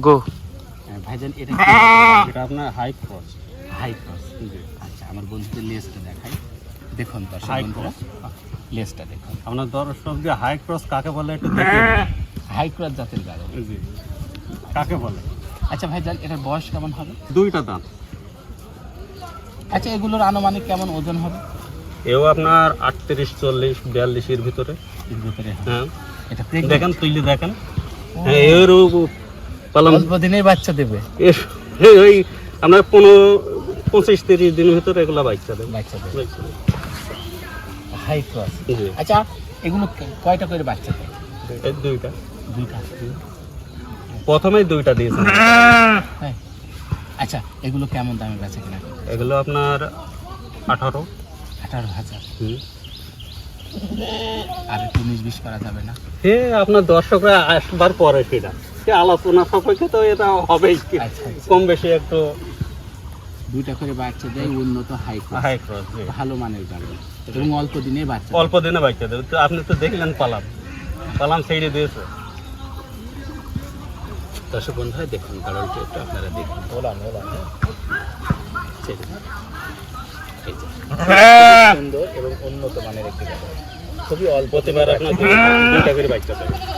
গো ভাইজান এটা কি? এটা আপনার হাই ক্রস হাই ক্রস আচ্ছা আমার বন্ধুদের লেসটা দেখাই। দেখুন দর্শক High বন্ধুরা লেসটা দেখুন। আপনার দর্শক দিয়ে হাই ক্রস কাকে বলে একটু হাই ক্রস জাতের গাড়ি। জি কাকে বলে? আচ্ছা ভাইজান এটার বয়স কেমন হবে? দুইটা দাঁত। আচ্ছা এগুলোর আনুমানিক কেমন ওজন হবে? এও আপনার আটত্রিশ চল্লিশ বিয়াল্লিশের ভিতরে। ভিতরে হ্যাঁ। এটা? দেখেন তুইলে দেখেন। হ্যাঁ এর পালাম অল্প দিনেই বাচ্চা দেবে। ওই আপনার পনেরো পঁচিশ তিরিশ দিনের ভিতরে এগুলো বাচ্চা দেবে। বাচ্চা দেবে। দেবে। হাই ক্রস আচ্ছা এগুলো কয়টা করে বাচ্চা দেয়? দুইটা। দুইটা। প্রথমেই দুইটা দিয়েছে। হ্যাঁ। আচ্ছা এগুলো কেমন দামে বেচা কিনা? এগুলো আপনার আঠারো। আঠারো হাজার। আর একটু উনিশ বিশ করা যাবে না? সে আপনার দর্শকরা আসবার পরে সেটা। সে আলোচনা সাপেক্ষে তো এটা হবেই। কি। আচ্ছা, আচ্ছা। কম বেশি একটু দুইটা করে বাচ্চা দেয় উন্নত হাই হাই ক্রস ভালো মানের গাড়ি। এবং অল্প দিনে বাচ্চা অল্প দিনে বাচ্চা দেবে। তো আপনি তো দেখলেন পালাম পালাম ছেড়ে দিয়েছে। দর্শক বন্ধুরা দেখুন গাড়লটি একটু আপনারা দেখুন। ওলাম ওলাম ছেড়ে দিন। এই যে। সুন্দর এবং উন্নত মানের একটি গাড়ি। খুবই অল্প প্রতিবার আপনার দুই- দুইটা করে বাচ্চা দেবে